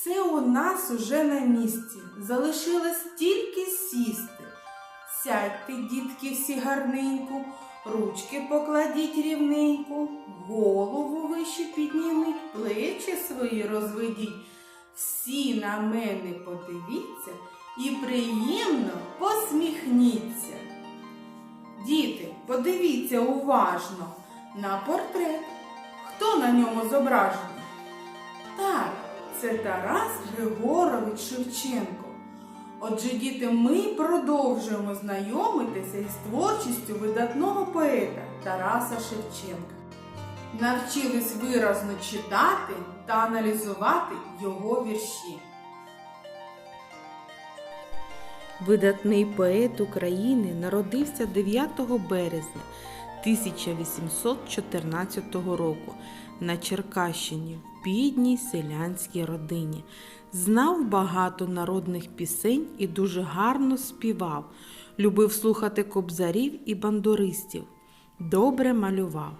Все у нас уже на місці, залишилось тільки сісти. Сядьте, дітки, всі гарненько, ручки покладіть рівненько, голову вище підніміть, плечі свої розведіть. Всі на мене подивіться і приємно посміхніться. Діти, подивіться уважно на портрет. Хто на ньому зображений? Так, це Тарас Григорович Шевченко. Отже, діти, ми продовжуємо знайомитися із творчістю видатного поета Тараса Шевченка. Навчились виразно читати та аналізувати його вірші. Видатний поет України народився 9 березня 1814 року на Черкащині в бідній селянській родині. Знав багато народних пісень і дуже гарно співав. Любив слухати кобзарів і бандуристів. Добре малював.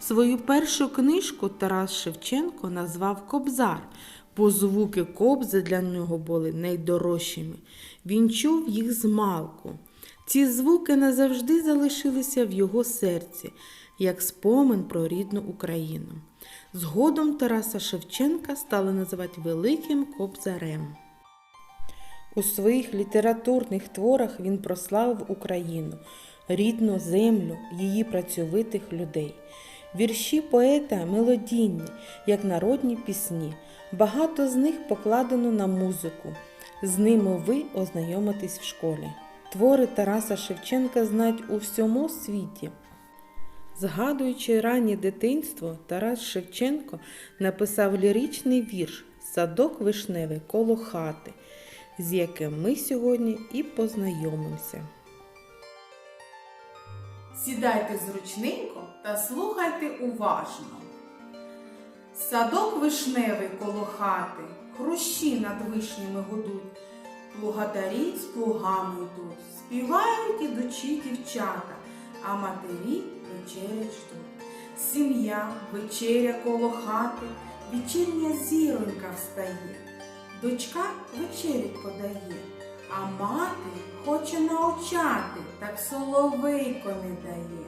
Свою першу книжку Тарас Шевченко назвав Кобзар, бо звуки кобзи для нього були найдорожчими. Він чув їх змалку. Ці звуки назавжди залишилися в його серці, як спомин про рідну Україну. Згодом Тараса Шевченка стали називати Великим Кобзарем. У своїх літературних творах він прославив Україну, рідну землю, її працьовитих людей. Вірші поета мелодійні, як народні пісні. Багато з них покладено на музику. З ними ви ознайомитесь в школі. Твори Тараса Шевченка знають у всьому світі. Згадуючи раннє дитинство, Тарас Шевченко написав ліричний вірш Садок вишневий коло хати, з яким ми сьогодні і познайомимося. Сідайте зручненько та слухайте уважно. Садок вишневий коло хати, хрущі над вишнями гудуть, плугатарі з плугами йдуть, співають ідучі дівчата, а матері вечерять ждуть. Сім'я, вечеря коло хати, вечірня зіронька встає, дочка вечерять подає, а мати хоче научати, так соловейко не дає.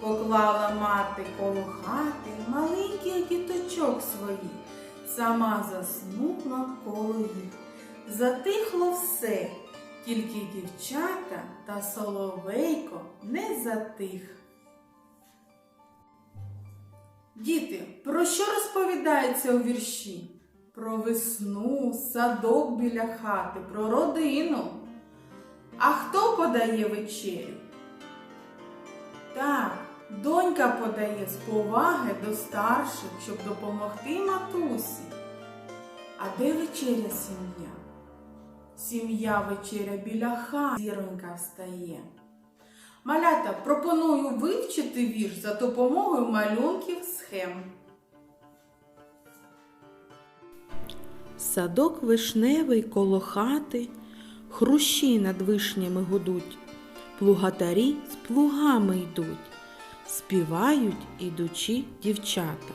Поклала мати коло хати маленьких діточок своїх, сама заснула коло їх. Затихло все, тільки дівчата та соловейко не затих. Діти, про що розповідається у вірші? Про весну, садок біля хати, про родину. А хто подає вечерю? Так, донька подає з поваги до старших, щоб допомогти матусі. А де вечеря сім'я? Сім'я вечеря біля хати, зіронька встає. Малята, пропоную вивчити вірш за допомогою малюнків схем. Садок вишневий коло хати, хрущі над вишнями гудуть, плугатарі з плугами йдуть, співають ідучі дівчата,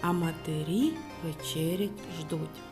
а матері вечерять ждуть.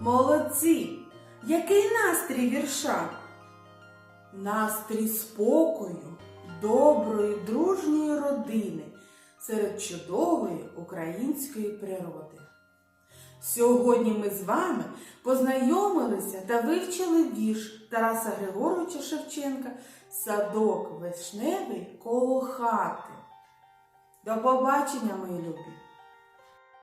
Молодці! Який настрій вірша? Настрій спокою, доброї, дружньої родини серед чудової української природи. Сьогодні ми з вами познайомилися та вивчили вірш Тараса Григоровича Шевченка Садок вишневий коло хати. До побачення, мої любі!